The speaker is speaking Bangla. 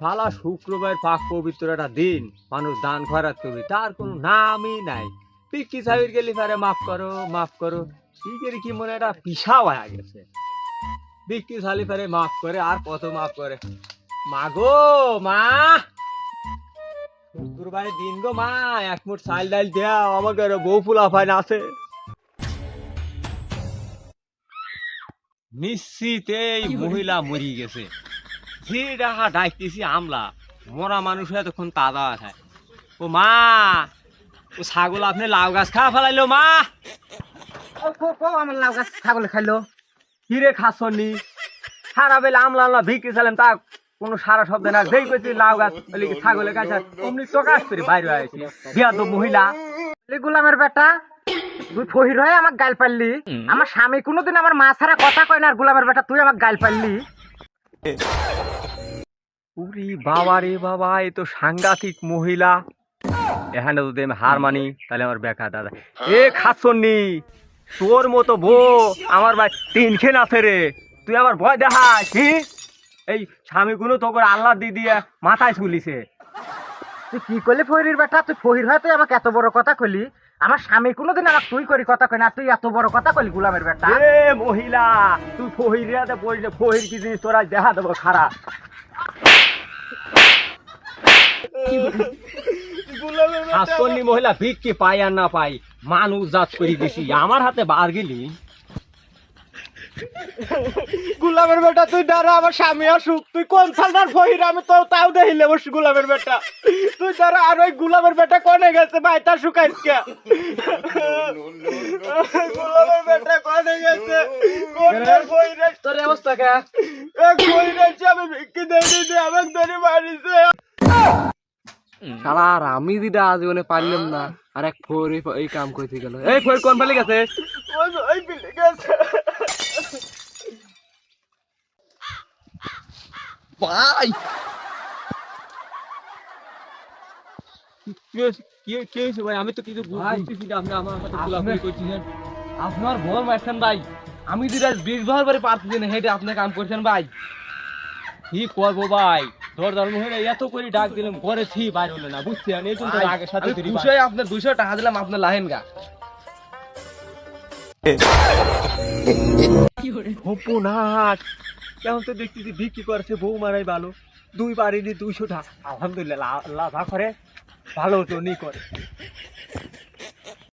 শালা শুক্রবার পাক পবিত্র একটা দিন, মানুষ দান খরাত করবে, তার কোনো নামই নাই। পিকি সাহির গেলি পারে, মাফ করো মাফ করো। কি করে কি মনে একটা পিসা হয়ে গেছে। বিক্রি সালি পারে, মাফ করে, আর কত মাফ করে। মা গো মা! শুক্রবারের দিন গো, মা, এক মুঠ চাল ডাল দেয়া আমাকে বউ ফুলা পায় না আছে। নিশ্চিত এই মহিলা মরি গেছে। যে ডাকা ডাকতেছি আমলা মরা মানুষ এতক্ষণ তাজা আছে। ও মা ও ছাগল আপনি লাউ গাছ খাওয়া ফেলাইলো মা? আমার লাউ গাছ ছাগলে খাইলো। কিরে খাসনি? সারা বেলা আমলা আমলা বিক্রি চালাম তা কোনো সারা শব্দ না। যেই কইছি লাউ গাছ ছাগলের গাছ অমনি টকাশ করে বাইরে আইছি বিয়া তো মহিলা। গোলামের বেটা তুই ফহির হয়ে আমাকে গাল পারলি? আমার স্বামী কোনোদিন আমার মা ছাড়া কথা কয় না আর গোলামের বেটা তুই আমাকে গাল পারলি? উরি বাবা রে বাবা এ তো সাংঘাতিক মহিলা। এখানে যদি আমি হার মানি তাহলে আমার বেকা দাদা। এ খাসনি তোর মতো বউ আমার ভাই তিন খেন আছে রে। তুই আমার ভয় দেখাস কি এই স্বামীগুলো তোকে আল্লাহ দি দিয়ে মাথায় তুলিছে তুই কি করলি ফহির বেটা? তুই ফহির হয়ে তুই আমাকে এত বড় কথা কইলি? আমার স্বামী কোনোদিন আমার তুই করি কথা কই না তুই এত বড় কথা কলি গুলামের বেটা। এ মহিলা তুই ফহিরিয়াতে বসলে ফহির কি জিনিস তোরা দেখা দেবো খারাপ। আসনি মহিলা ভিক্ষি পাই আর না পাই মানুষ জাত করি দিছি। আমার হাতে বার গেলি গোলামের বেটা তুই দাঁড়া আমার স্বামী অসুখ তুই কোন থানার ফহির আমি তো তাও দেখিলে বস গোলামের বেটা। তুই দাঁড়া আর ওই গোলামের বেটা কনে গেছে? ভাই তা গোলামের বেটা কনে গেছে? কোনটার ফহিরে তোর অবস্থা কে? এক ফহিরে আমি ভিক্ষি দেই দিদি আমাকে ধরে মারিছে শালা আর আমি দিদা পারলাম না আর এক ফোর এই কাম করতে গেল। এই ফোর কোন পালি গেছে? ওই ওই বিলে গেছে ভাই কি হয়েছে? কি কি হয়েছে ভাই আমি তো কিছু বুঝতেছি না আপনি আমার সাথে গোলামি করছেন আপনার ভোর মারছেন ভাই আমি দিদা বিশ বার বারে পারতেছি না হেঁটে আপনি কাম করছেন ভাই কি করব ভাই ধর্ম হয়ে এত করে ডাক দিলাম ঘরে বাইর হলো না বুঝছেন এই জন্য আগের সাথে দুশো আপনার দুশো টাকা দিলাম আপনার লাহেন গা। হপুনাট কেমন তো দেখতেছি বিক্রি করছে, বউ মারাই ভালো। দুই বাড়ি দুইশো টাকা। আলহামদুলিল্লাহ লাভা করে, ভালো তো নি করে।